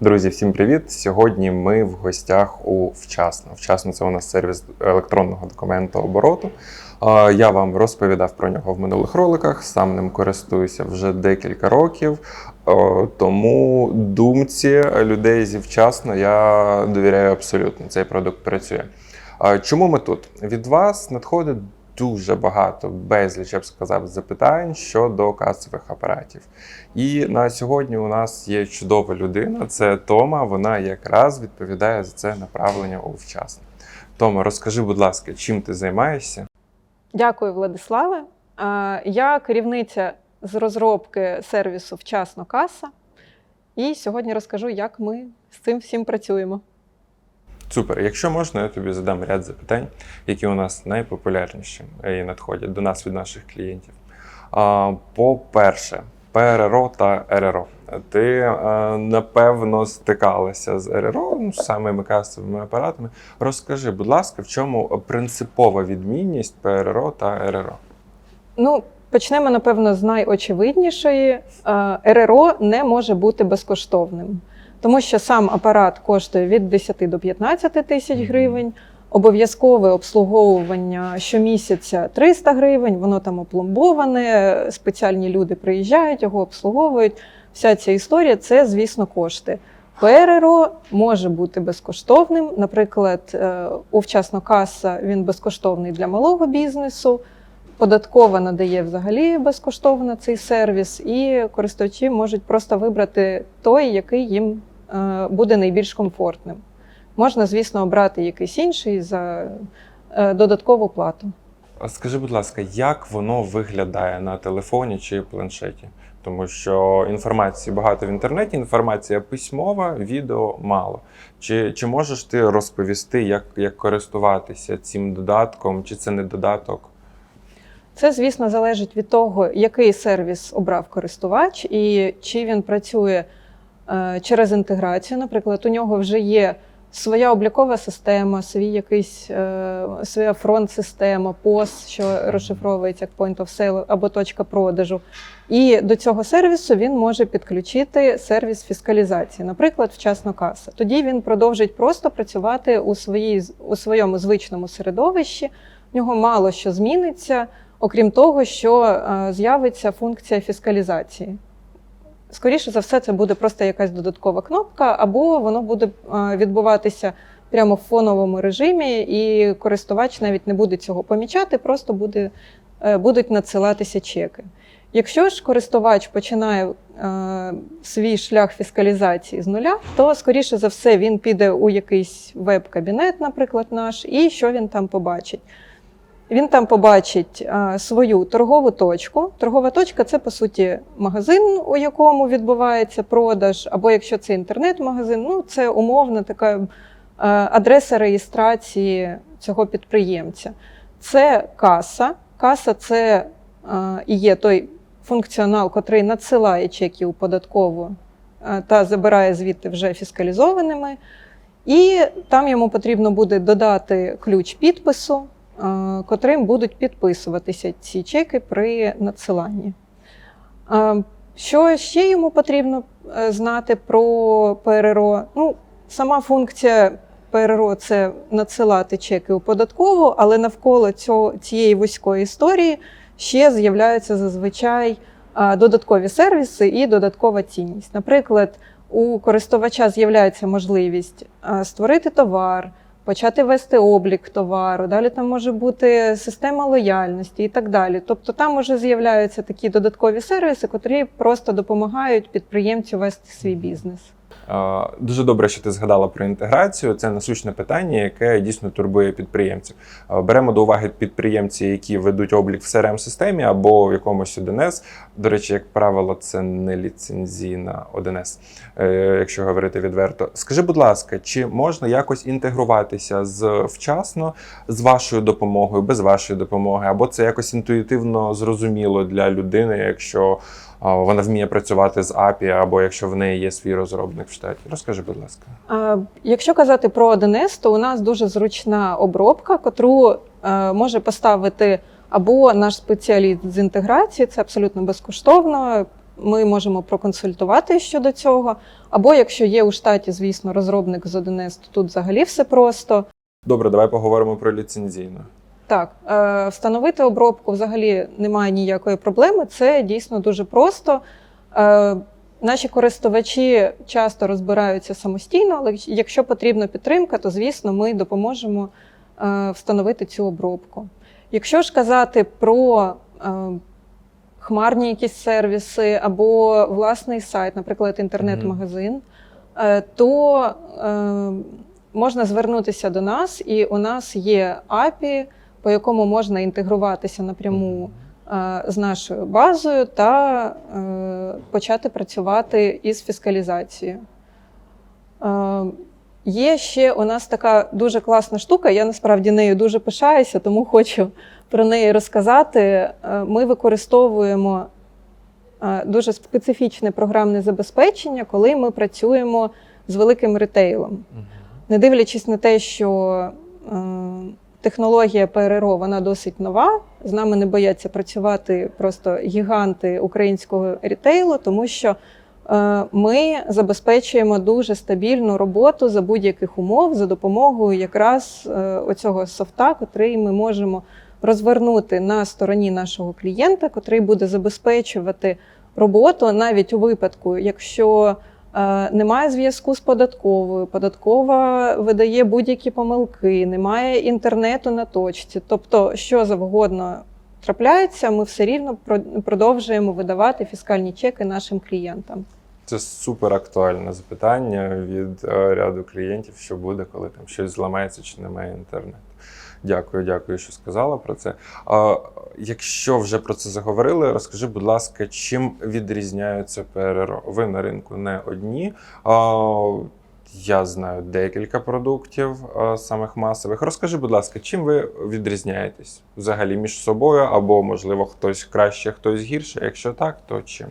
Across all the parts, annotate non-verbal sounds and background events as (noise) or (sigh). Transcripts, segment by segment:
Друзі, всім привіт! Сьогодні ми в гостях у Вчасно. Вчасно це у нас сервіс електронного документообороту. А, Я вам розповідав про нього в минулих роликах, сам ним користуюся вже декілька років. Тому думці людей зі вчасно я довіряю абсолютно. Цей продукт працює. Чому ми тут? Від вас надходить дуже багато, безліч, я б сказав, запитань щодо касових апаратів. І на сьогодні у нас є чудова людина, це Тома. Вона якраз відповідає за це направлення у вчасно. Тома, розкажи, будь ласка, чим ти займаєшся? Дякую, Владиславе. Е, Я керівниця з розробки сервісу Вчасно каса. І сьогодні розкажу, як ми з цим всім працюємо. Супер. Якщо можна, я тобі задам ряд запитань, які у нас найпопулярніші і надходять до нас від наших клієнтів. По-перше, ПРРО та РРО. Ти е, напевно стикалася з РРО, ну, самими касовими апаратами. Розкажи, будь ласка, в чому принципова відмінність ПРРО та РРО? Ну, почнемо, напевно, з найочевиднішої. Е, РРО не може бути безкоштовним, тому що сам апарат коштує від 10 до 15 тисяч гривень. Обов'язкове обслуговування щомісяця 300 гривень, воно там опломбоване, спеціальні люди приїжджають, його обслуговують. Вся ця історія це, звісно, кошти. ПРРО може бути безкоштовним. Наприклад, е, у вчасно каса він безкоштовний для малого бізнесу. Податкова надає взагалі безкоштовно цей сервіс, і користувачі можуть просто вибрати той, який їм буде найбільш комфортним. Можна, звісно, обрати якийсь інший за е, додаткову плату. А Скажи, будь ласка, як воно виглядає на телефоні чи планшеті? Тому що інформації багато в інтернеті, інформація письмова, відео мало. Чи, чи можеш ти розповісти, як, як користуватися цим додатком, чи це не додаток? Це, звісно, залежить від того, який сервіс обрав користувач і чи він працює е, через інтеграцію. Наприклад, у нього вже є своя облікова система, свій якийсь е, своя фронт-система, POS, що розшифровується як Point of Sale або точка продажу. І до цього сервісу він може підключити сервіс фіскалізації, наприклад, вчасно каса. Тоді він продовжить просто працювати у, своїй, у своєму звичному середовищі. В нього мало що зміниться. Окрім того, що е, з'явиться функція фіскалізації. Скоріше за все, це буде просто якась додаткова кнопка, або воно буде е, відбуватися прямо в фоновому режимі, і користувач навіть не буде цього помічати, просто буде, е, будуть надсилатися чеки. Якщо ж користувач починає е, свій шлях фіскалізації з нуля, то скоріше за все він піде у якийсь веб-кабінет, наприклад, наш, і що він там побачить? Він там побачить а, свою торгову точку. Торгова точка це по суті магазин, у якому відбувається продаж, або якщо це інтернет-магазин, ну це умовна така а, адреса реєстрації цього підприємця. Це каса. Каса це а, і є той функціонал, котрий надсилає чеки у податкову та забирає звідти вже фіскалізованими. І там йому потрібно буде додати ключ підпису е, котрим будуть підписуватися ці чеки при надсиланні. Е, Що ще йому потрібно е, знати про ПРРО? Ну, сама функція ПРРО це надсилати чеки у податкову, але навколо цього, цієї вузької історії ще з'являються зазвичай е, додаткові сервіси і додаткова цінність. Наприклад, у користувача з'являється можливість е, створити товар, почати вести облік товару. Далі там може бути система лояльності і так далі. Тобто там вже з'являються такі додаткові сервіси, котрі просто допомагають підприємцю вести свій бізнес. Дуже добре, що ти згадала про інтеграцію. Це насущне питання, яке дійсно турбує підприємців. Беремо до уваги підприємці, які ведуть облік в crm системі або в якомусь 1С. До речі, як правило, це не ліцензійна 1С, е, якщо говорити відверто. Скажи, будь ласка, чи можна якось інтегруватися з вчасно з вашою допомогою, без вашої допомоги, або це якось інтуїтивно зрозуміло для людини, якщо вона вміє працювати з API, або якщо в неї є свій розробник в штаті. Розкажи, будь ласка. Якщо казати про 1С, то у нас дуже зручна обробка, котру е, може поставити або наш спеціаліст з інтеграції, це абсолютно безкоштовно. ми можемо проконсультувати щодо цього. Або якщо є у штаті, звісно, розробник з 1С, то тут взагалі все просто. Добре, давай поговоримо про ліцензійну. Так, е, встановити обробку взагалі немає ніякої проблеми. Це дійсно дуже просто. Е, наші користувачі часто розбираються самостійно, але якщо потрібна підтримка, то звісно ми допоможемо е, встановити цю обробку. Якщо ж казати про хмарні якісь сервіси або власний сайт, наприклад, інтернет-магазин, то можна звернутися до нас, і у нас є API, по якому можна інтегруватися напряму е, з нашою базою та е, почати працювати із фіскалізацією. Е, Є ще у нас така дуже класна штука, я насправді нею дуже пишаюся, тому хочу про неї розказати. Ми використовуємо дуже специфічне програмне забезпечення, коли ми працюємо з великим ретейлом. Не дивлячись на те, що технологія ПРРО вона досить нова, з нами не бояться працювати просто гіганти українського рітейлу, тому що е, ми забезпечуємо дуже стабільну роботу за будь-яких умов за допомогою якраз е, оцього софта, котрий ми можемо розвернути на стороні нашого клієнта, котрий буде забезпечувати роботу навіть у випадку, якщо Немає зв'язку з податковою. Податкова видає будь-які помилки, немає інтернету на точці. Тобто, що завгодно трапляється, ми все рівно продовжуємо видавати фіскальні чеки нашим клієнтам. Це супер актуальне запитання від е, ряду клієнтів, що буде, коли там щось зламається чи немає інтернету. Дякую, дякую, що сказала про це. А, якщо вже про це заговорили, розкажи, будь ласка, чим відрізняються ПРРО? Ви на ринку не одні. А, я знаю декілька продуктів самих масових. Розкажи, будь ласка, чим ви відрізняєтесь взагалі між собою, або, можливо, хтось краще, хтось гірше. Якщо так, то чим?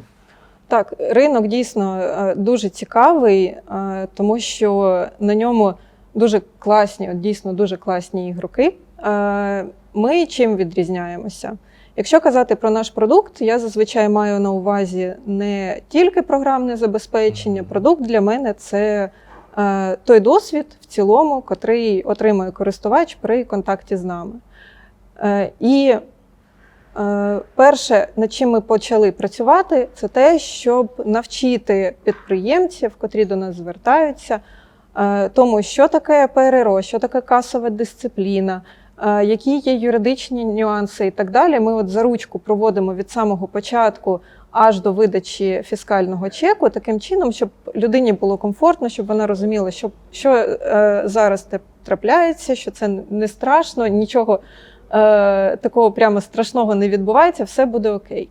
Так, ринок дійсно е, дуже цікавий, е, тому що на ньому дуже класні, от дійсно дуже класні ігроки. Е, Ми чим відрізняємося? Якщо казати про наш продукт, я зазвичай маю на увазі не тільки програмне забезпечення. Продукт для мене це е, той досвід в цілому, котрий отримує користувач при контакті з нами. Е, І Перше, над чим ми почали працювати, це те, щоб навчити підприємців, котрі до нас звертаються, тому, що таке ПРРО, що таке касова дисципліна, е, які є юридичні нюанси і так далі. Ми от за ручку проводимо від самого початку аж до видачі фіскального чеку, таким чином, щоб людині було комфортно, щоб вона розуміла, що, що е, зараз трапляється, що це не страшно, нічого е, такого прямо страшного не відбувається, все буде окей.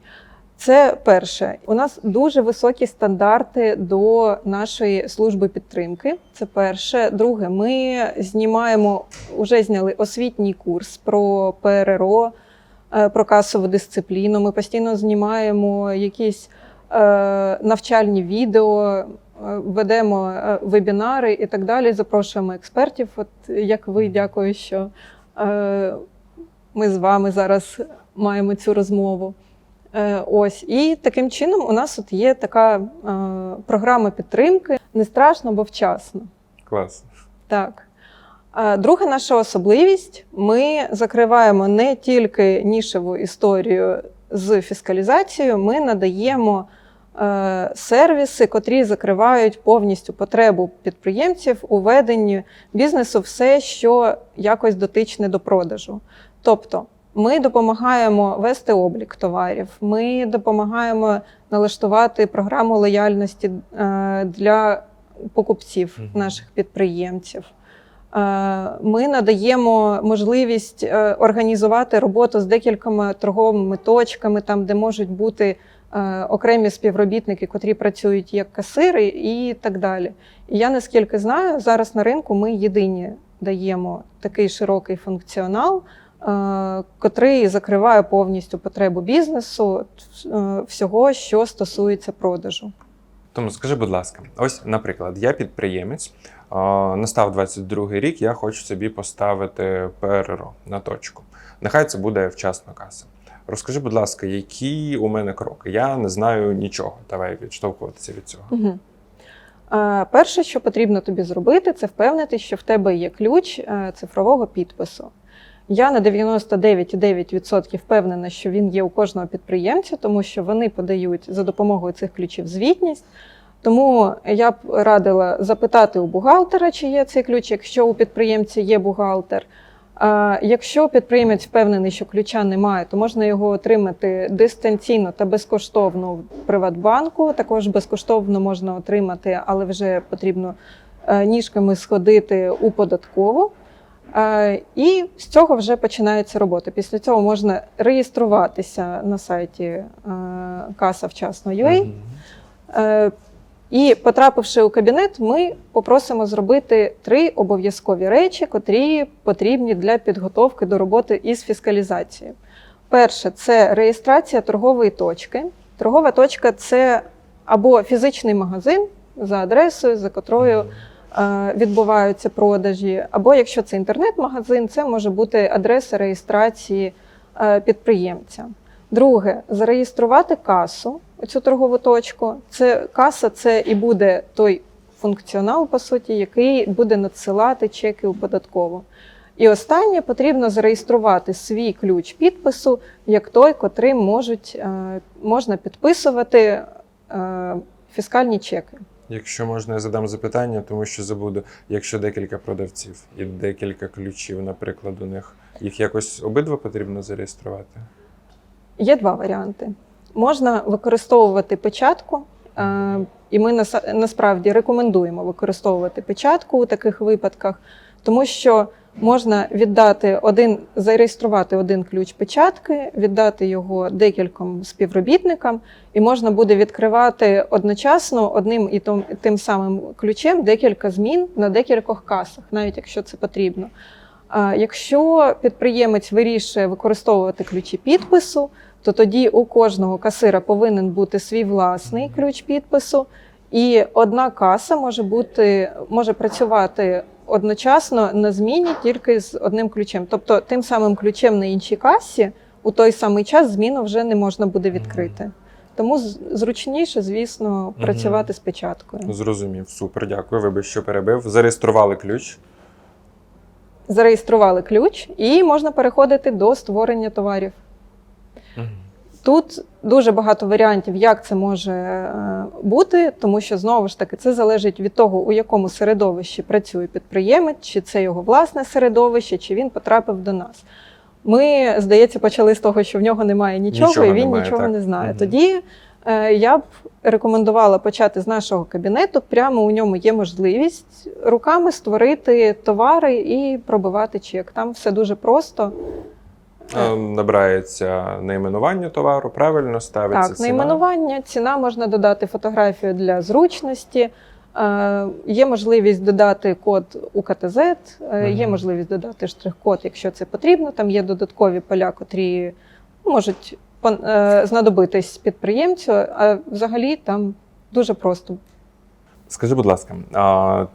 Це перше. У нас дуже високі стандарти до нашої служби підтримки. Це перше. Друге, ми знімаємо, вже зняли освітній курс про ПРРО, е, про касову дисципліну. Ми постійно знімаємо якісь е, навчальні відео, е, ведемо вебінари і так далі. Запрошуємо експертів. От як ви, дякую, що ми з вами зараз маємо цю розмову. Е, Ось і таким чином у нас от є така е, програма підтримки. Не страшно, бо вчасно. Клас. Так. Е, Друга наша особливість: ми закриваємо не тільки нішеву історію з фіскалізацією, ми надаємо сервіси, котрі закривають повністю потребу підприємців у веденні бізнесу, все, що якось дотичне до продажу. Тобто, ми допомагаємо вести облік товарів, ми допомагаємо налаштувати програму лояльності е, для покупців наших підприємців. Е, Ми надаємо можливість е, організувати роботу з декількома торговими точками, там, де можуть бути окремі співробітники, котрі працюють як касири, і так далі. І я наскільки знаю, зараз на ринку ми єдині даємо такий широкий функціонал, котрий закриває повністю потребу бізнесу, е, всього, що стосується продажу. Тому скажи, будь ласка, ось, наприклад, я підприємець, настав 22 рік, я хочу собі поставити ПРРО на точку. Нехай це буде вчасна каса. Розкажи, будь ласка, які у мене кроки? Я не знаю нічого. Давай відштовхуватися від цього. Угу. Перше, що потрібно тобі зробити, це впевнити, що в тебе є ключ е, цифрового підпису. Я на 99,9% впевнена, що він є у кожного підприємця, тому що вони подають за допомогою цих ключів звітність. Тому я б радила запитати у бухгалтера, чи є цей ключ, якщо у підприємця є бухгалтер. Якщо підприємець впевнений, що ключа немає, то можна його отримати дистанційно та безкоштовно в Приватбанку. Також безкоштовно можна отримати, але вже потрібно е, ніжками сходити у податкову. Е, І з цього вже починається робота. Після цього можна реєструватися на сайті е, каса вчасно.ua. Мгм. Е, І потрапивши у кабінет, ми попросимо зробити три обов'язкові речі, котрі потрібні для підготовки до роботи із фіскалізацією. Перше це реєстрація торгової точки. Торгова точка це або фізичний магазин за адресою, за котрою відбуваються продажі, або якщо це інтернет-магазин, це може бути адреса реєстрації е, підприємця. Друге, зареєструвати касу, цю торгову точку. Це каса, це і буде той функціонал, по суті, який буде надсилати чеки у податкову. І останнє потрібно зареєструвати свій ключ підпису як той, котрим можуть, е, можна підписувати е, фіскальні чеки. Якщо можна, я задам запитання, тому що забуду. Якщо декілька продавців і декілька ключів, наприклад, у них їх якось обидва потрібно зареєструвати. Є два варіанти. Можна використовувати печатку, е, і ми насправді рекомендуємо використовувати печатку у таких випадках, тому що можна віддати один, зареєструвати один ключ печатки, віддати його декільком співробітникам, і можна буде відкривати одночасно одним і том- тим самим ключем декілька змін на декількох касах, навіть якщо це потрібно. Якщо підприємець вирішує використовувати ключі підпису, то тоді у кожного касира повинен бути свій власний ключ підпису, і одна каса може бути може працювати одночасно на зміні тільки з одним ключем. Тобто тим самим ключем на іншій касі у той самий час зміну вже не можна буде відкрити. Тому зручніше, звісно, працювати з печаткою. Зрозумів, супер, дякую. Вибач, що перебив. Зареєстрували ключ. Зареєстрували ключ, і можна переходити до створення товарів. Тут дуже багато варіантів, як це може е, бути, тому що знову ж таки це залежить від того, у якому середовищі працює підприємець, чи це його власне середовище, чи він потрапив до нас. Ми, здається, почали з того, що в нього немає нічого, Нічого і він немає, нічого так. не знає. Мгм. Тоді е, я б рекомендувала почати з нашого кабінету. Прямо у ньому є можливість руками створити товари і пробивати чек. Там все дуже просто. Е, Набирається найменування товару, правильно ставиться Так, ціна. найменування, ціна можна додати фотографію для зручності. Е, є можливість додати код УКТЗ, е, є можливість додати штрих-код, якщо це потрібно. Там є додаткові поля, котрі можуть е, знадобитись підприємцю. А взагалі там дуже просто. Скажи, будь ласка,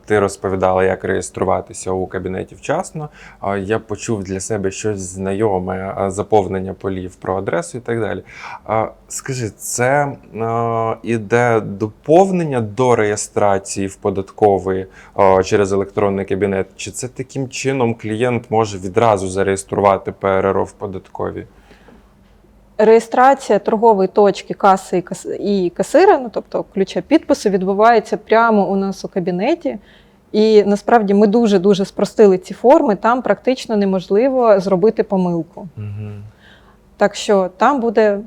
ти розповідала, як реєструватися у кабінеті вчасно. Я почув для себе щось знайоме, заповнення полів про адресу і так далі. Скажи, це іде доповнення до реєстрації в податковий через електронний кабінет? Чи це таким чином клієнт може відразу зареєструвати ПРРО в податковій? Реєстрація торгової точки каси і касира, ну тобто ключа підпису, відбувається прямо у нас у кабінеті. І насправді ми дуже дуже спростили ці форми. Там практично неможливо зробити помилку. Угу. Так що там буде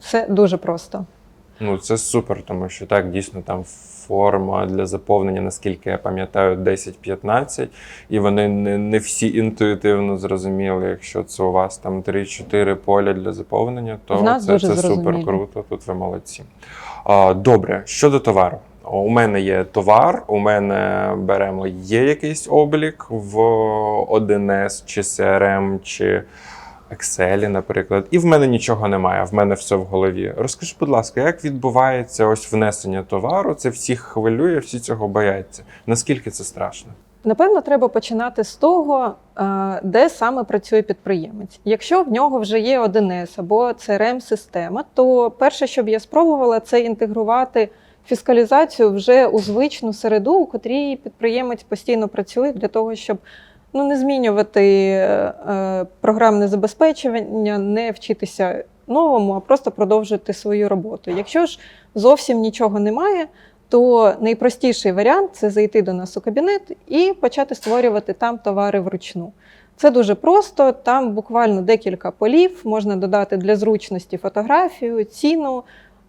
все дуже просто. Ну, це супер, тому що так, дійсно, там форма для заповнення, наскільки я пам'ятаю, 10-15, і вони не, не всі інтуїтивно зрозуміли. Якщо це у вас там 3-4 поля для заповнення, то нас це, це супер круто. Тут ви молодці. А, добре, щодо товару. У мене є товар, у мене беремо є якийсь облік в 1С чи CRM, чи Excel, наприклад, і в мене нічого немає, в мене все в голові. Розкажи, будь ласка, як відбувається ось внесення товару? Це всіх хвилює, всі цього бояться. Наскільки це страшно? Напевно, треба починати з того, е, де саме працює підприємець. Якщо в нього вже є 1С або crm система то перше, що б я спробувала, це інтегрувати фіскалізацію вже у звичну середу, у котрій підприємець постійно працює для того, щоб ну, не змінювати е, е, програмне забезпечення, не вчитися новому, а просто продовжувати свою роботу. Якщо ж зовсім нічого немає, то найпростіший варіант це зайти до нас у кабінет і почати створювати там товари вручну. Це дуже просто, там буквально декілька полів, можна додати для зручності фотографію, ціну,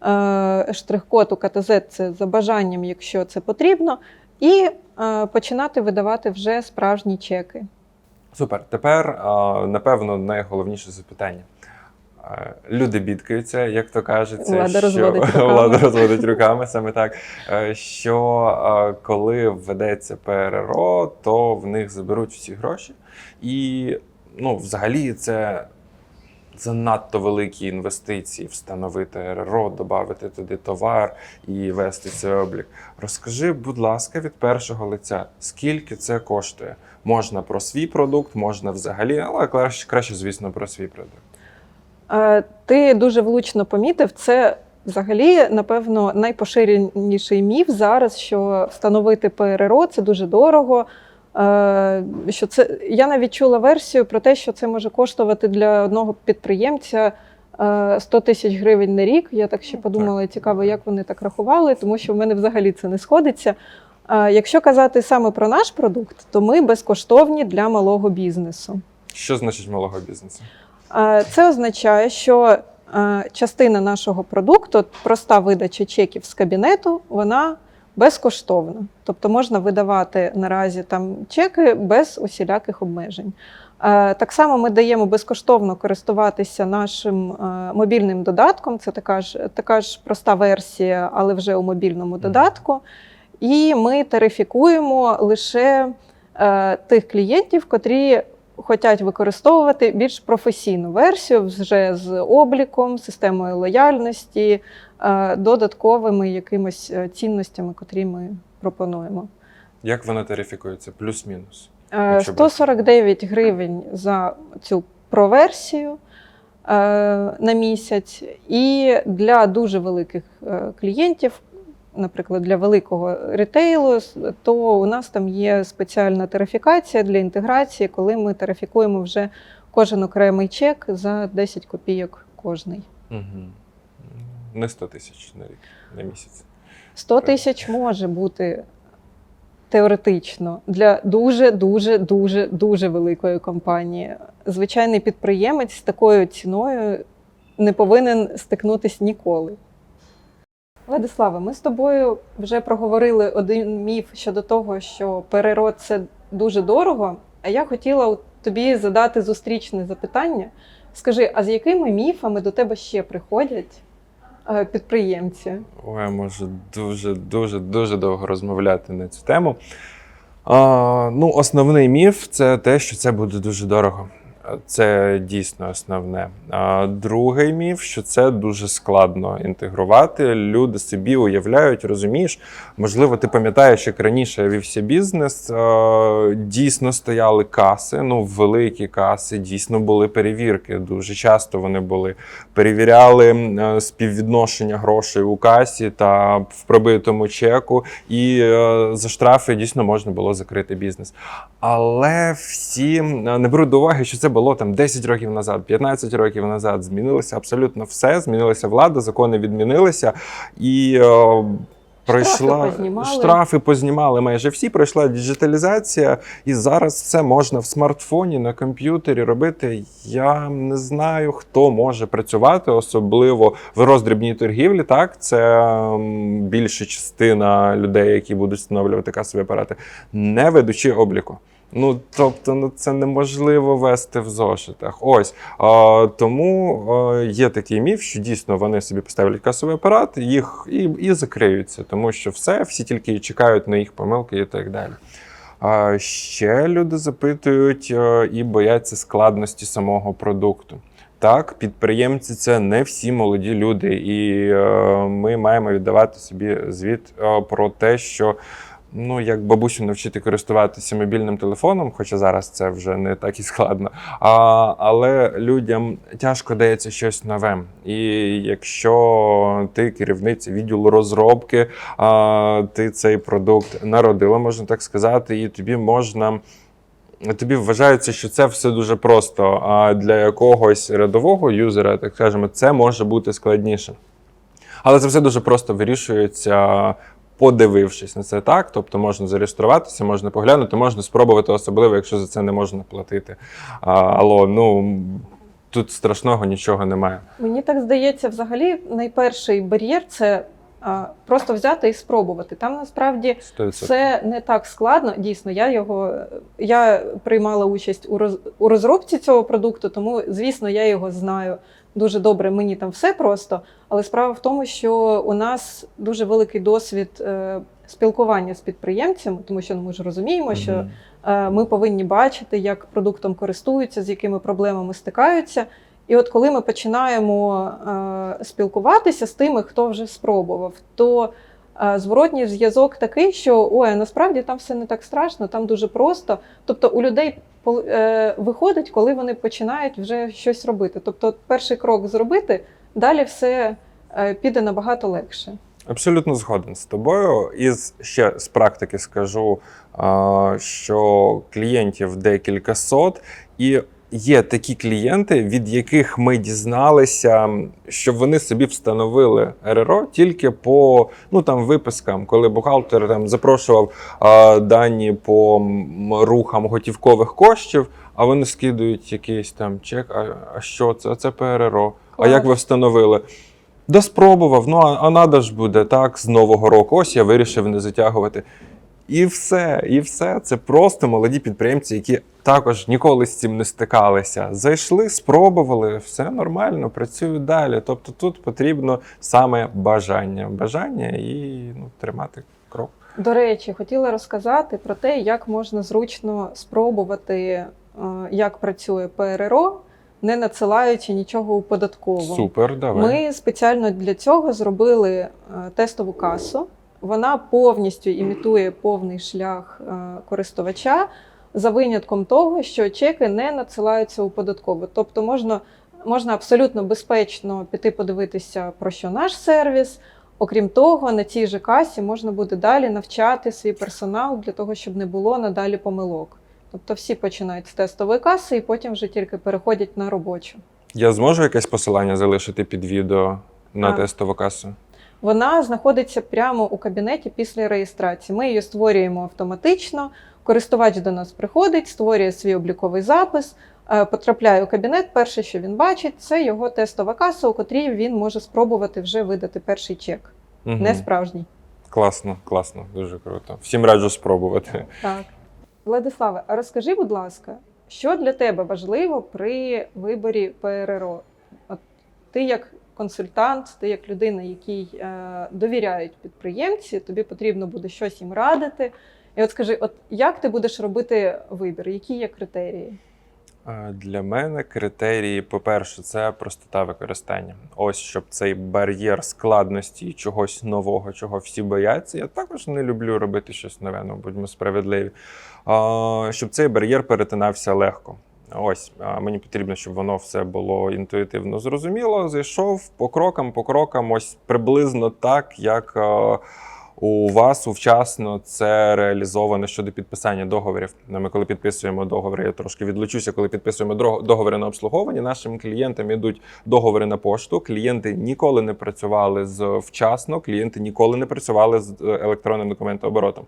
е, штрих-код у КТЗ це за бажанням, якщо це потрібно, і е, починати видавати вже справжні чеки. Супер. Тепер, а, напевно, найголовніше запитання. Люди бідкаються, як то кажеться, Влада що розводить (laughs) руками. влада розводить руками саме так. е, Що коли введеться ПРРО, то в них заберуть всі гроші. І ну, взагалі це занадто великі інвестиції встановити РРО, додати туди товар і вести цей облік. Розкажи, будь ласка, від першого лиця, скільки це коштує? Можна про свій продукт, можна взагалі, але краще, краще звісно, про свій продукт. Е, Ти дуже влучно помітив, це взагалі, напевно, найпоширеніший міф зараз, що встановити ПРРО це дуже дорого. Е, Що це я навіть чула версію про те, що це може коштувати для одного підприємця е, 100 тисяч гривень на рік. Я так ще Ну, подумала, цікаво, як вони так рахували, тому що в мене взагалі це не сходиться. Е, Якщо казати саме про наш продукт, то ми безкоштовні для малого бізнесу. Що значить малого бізнесу? Е, Це означає, що е, частина нашого продукту, проста видача чеків з кабінету, вона безкоштовна. Тобто можна видавати наразі там чеки без усіляких обмежень. Е, Так само ми даємо безкоштовно користуватися нашим е, мобільним додатком. Це така ж, така ж проста версія, але вже у мобільному додатку. І ми тарифікуємо лише е, тих клієнтів, котрі хочуть використовувати більш професійну версію вже з обліком, системою лояльності, додатковими якимось е, цінностями, котрі ми пропонуємо. Як вона тарифікується? Плюс-мінус. Е, Якщо брати. 149 гривень за цю проверсію е, на місяць, і для дуже великих е, клієнтів. Наприклад, для великого ретейлу, то у нас там є спеціальна тарифікація для інтеграції, коли ми тарифікуємо вже кожен окремий чек за 10 копійок кожний. Угу. Не 100 тисяч на рік, на місяць. 100 тисяч може бути теоретично для дуже, дуже, дуже, дуже великої компанії. Звичайний підприємець з такою ціною не повинен стикнутися ніколи. Владислава, ми з тобою вже проговорили один міф щодо того, що перерод це дуже дорого. А я хотіла тобі задати зустрічне запитання. Скажи, а з якими міфами до тебе ще приходять підприємці? Ой, я можу дуже, дуже, дуже довго розмовляти на цю тему. А, ну, основний міф це те, що це буде дуже дорого. Це дійсно основне. Другий міф, що це дуже складно інтегрувати. Люди собі уявляють, розумієш. Можливо, ти пам'ятаєш, як раніше вівся бізнес. Дійсно стояли каси, ну великі каси, дійсно були перевірки. Дуже часто вони були. Перевіряли співвідношення грошей у касі та в пробитому чеку, і е, за штрафи дійсно можна було закрити бізнес. Але всі не беруть до уваги, що це було там 10 років назад, 15 років назад. Змінилося абсолютно все. Змінилася влада, закони відмінилися і. е, Пройшла познімали. штрафи, познімали майже всі. Пройшла діджиталізація, і зараз все можна в смартфоні на комп'ютері робити. Я не знаю, хто може працювати, особливо в роздрібній торгівлі. Так, це більша частина людей, які будуть встановлювати касові апарати, не ведучи обліку. Ну, тобто, ну це неможливо вести в зошитах. Ось а, тому а, є такий міф, що дійсно вони собі поставлять касовий апарат, їх і, і закриються, тому що все, всі тільки чекають на їх помилки і так далі. А ще люди запитують е, і бояться складності самого продукту. Так, підприємці це не всі молоді люди, і е, ми маємо віддавати собі звіт е, про те, що Ну, як бабусю навчити користуватися мобільним телефоном, хоча зараз це вже не так і складно. А, але людям тяжко дається щось нове. І якщо ти керівниця відділу розробки, а, ти цей продукт народила, можна так сказати, і тобі можна. Тобі вважається, що це все дуже просто. А для якогось рядового юзера, так скажемо, це може бути складніше. Але це все дуже просто вирішується, подивившись на це так. Тобто можна зареєструватися, можна поглянути, можна спробувати, особливо, якщо за це не можна платити. А, алло, ну тут страшного нічого немає. Мені так здається, взагалі найперший бар'єр це а, просто взяти і спробувати. Там насправді 100%. Це не так складно. Дійсно, я його я приймала участь у роз, у розробці цього продукту, тому звісно, я його знаю дуже добре. Мені там все просто. Але справа в тому, що у нас дуже великий досвід е, спілкування з підприємцями, тому що ну, ми ж розуміємо, що Е, Ми повинні бачити, як продуктом користуються, з якими проблемами стикаються. І от коли ми починаємо е, спілкуватися з тими, хто вже спробував, то е, зворотній зв'язок такий, що ой, насправді там все не так страшно, там дуже просто. Тобто у людей виходить, коли вони починають вже щось робити. Тобто, перший крок зробити, далі все е, піде набагато легше. Абсолютно згоден з тобою. І ще з практики скажу, що клієнтів декілька сот, і є такі клієнти, від яких ми дізналися, що вони собі встановили РРО тільки по ну там випискам, коли бухгалтер там запрошував а, дані по рухам готівкових коштів. А вони скидують якийсь там чек. А, а що це? А Це ПРРО. А як ви встановили? Да спробував, ну а, а надо ж буде так з нового року. Ось я вирішив не затягувати. І все, і все. Це просто молоді підприємці, які також ніколи з цим не стикалися. Зайшли, спробували, все нормально, працюють далі. Тобто тут потрібно саме бажання. Бажання і ну, тримати крок. До речі, хотіла розказати про те, як можна зручно спробувати, е, як працює ПРРО, не надсилаючи нічого у податкову. Супер, давай. Ми спеціально для цього зробили е, тестову касу. Вона повністю імітує повний шлях е, користувача за винятком того, що чеки не надсилаються у податкову. Тобто можна, можна абсолютно безпечно піти подивитися, про що наш сервіс. Окрім того, на цій же касі можна буде далі навчати свій персонал для того, щоб не було надалі помилок. Тобто всі починають з тестової каси і потім вже тільки переходять на робочу. Я зможу якесь посилання залишити під відео на Так. тестову касу? Вона знаходиться прямо у кабінеті після реєстрації. Ми її створюємо автоматично. Користувач до нас приходить, створює свій обліковий запис, е, потрапляє у кабінет. Перше, що він бачить, це його тестова каса, у котрій він може спробувати вже видати перший чек. Мгм. Не справжній. Класно, класно, дуже круто. Всім раджу спробувати. Так. Владиславе, а розкажи, будь ласка, що для тебе важливо при виборі ПРРО? От ти як консультант, ти як людина, якій е, довіряють підприємці, тобі потрібно буде щось їм радити. І от скажи, от як ти будеш робити вибір? Які є критерії? Для мене критерії, по-перше, це простота використання. Ось щоб цей бар'єр складності чогось нового, чого всі бояться. Я також не люблю робити щось нове, ну будьмо справедливі. Щоб цей бар'єр перетинався легко. Ось мені потрібно, щоб воно все було інтуїтивно зрозуміло. Зайшов по крокам, по крокам, ось приблизно так, як. е, у вас увчасно це реалізовано щодо підписання договорів. Ну, Ми коли підписуємо договори, я трошки відлучуся, коли підписуємо договори на обслуговування. Нашим клієнтам йдуть договори на пошту. Клієнти ніколи не працювали з вчасно, клієнти ніколи не працювали з е, електронним документооборотом.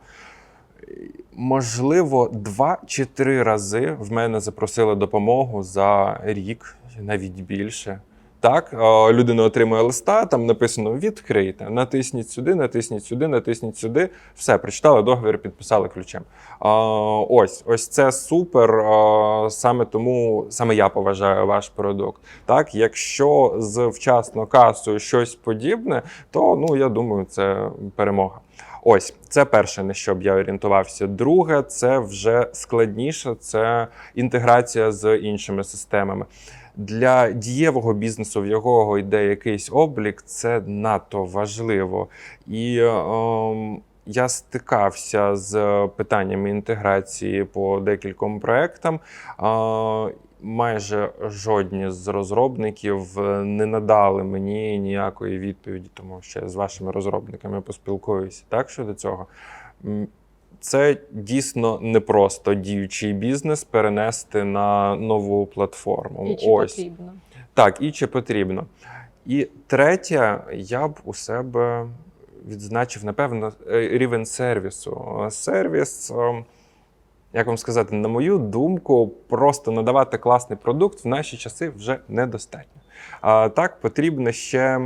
Можливо, два чи три рази в мене запросили допомогу за рік, навіть більше. Так, е, людина отримує листа, там написано відкрийте, натисніть сюди, натисніть сюди, натисніть сюди. Все, прочитали договір, підписали ключем. Ось, ось це супер. Саме тому саме я поважаю ваш продукт. Так, якщо з вчасно касою щось подібне, то ну я думаю, це перемога. Ось це перше, на що б я орієнтувався. Друге, це вже складніше, це інтеграція з іншими системами. Для дієвого бізнесу, в якого йде якийсь облік, це надто важливо. І ем, я стикався з питаннями інтеграції по декільком проектам. А, Майже жодні з розробників не надали мені ніякої відповіді, тому що я з вашими розробниками поспілкуюся так щодо цього. Це дійсно непросто діючий бізнес перенести на нову платформу. І чи Ось. потрібно? Так, і чи потрібно. І третє, я б у себе відзначив, напевно, е, рівень сервісу. Е, Сервіс, е, як вам сказати, на мою думку, просто надавати класний продукт в наші часи вже недостатньо. А так потрібно ще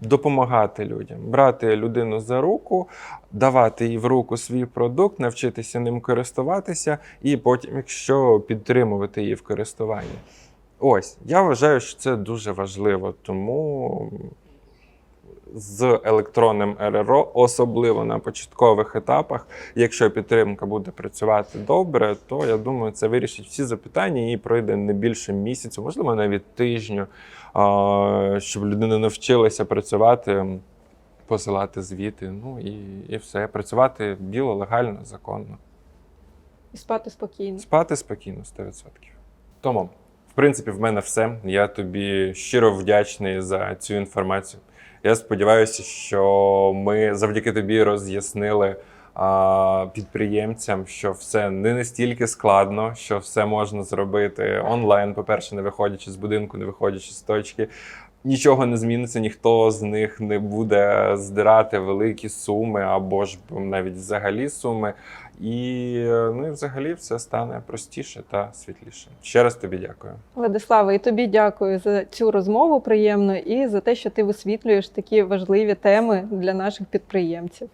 допомагати людям, брати людину за руку, давати їй в руку свій продукт, навчитися ним користуватися, і потім, якщо підтримувати її в користуванні. Ось, я вважаю, що це дуже важливо, тому з електронним РРО, особливо на початкових етапах, якщо підтримка буде працювати добре, то я думаю, це вирішить всі запитання і пройде не більше місяцю, можливо, навіть тижню, щоб людина навчилася працювати, посилати звіти. Ну і, і все, працювати біло, легально, законно. І спати спокійно. Спати спокійно 100%. Тому, в принципі, в мене все. Я тобі щиро вдячний за цю інформацію. Я сподіваюся, що ми завдяки тобі роз'яснили а, підприємцям, що все не настільки складно, що все можна зробити онлайн, по-перше, не виходячи з будинку, не виходячи з точки. Нічого не зміниться, ніхто з них не буде здирати великі суми або ж навіть взагалі суми. І ну і взагалі все стане простіше та світліше. Ще раз тобі дякую. Владислава, і тобі дякую за цю розмову приємну і за те, що ти висвітлюєш такі важливі теми для наших підприємців.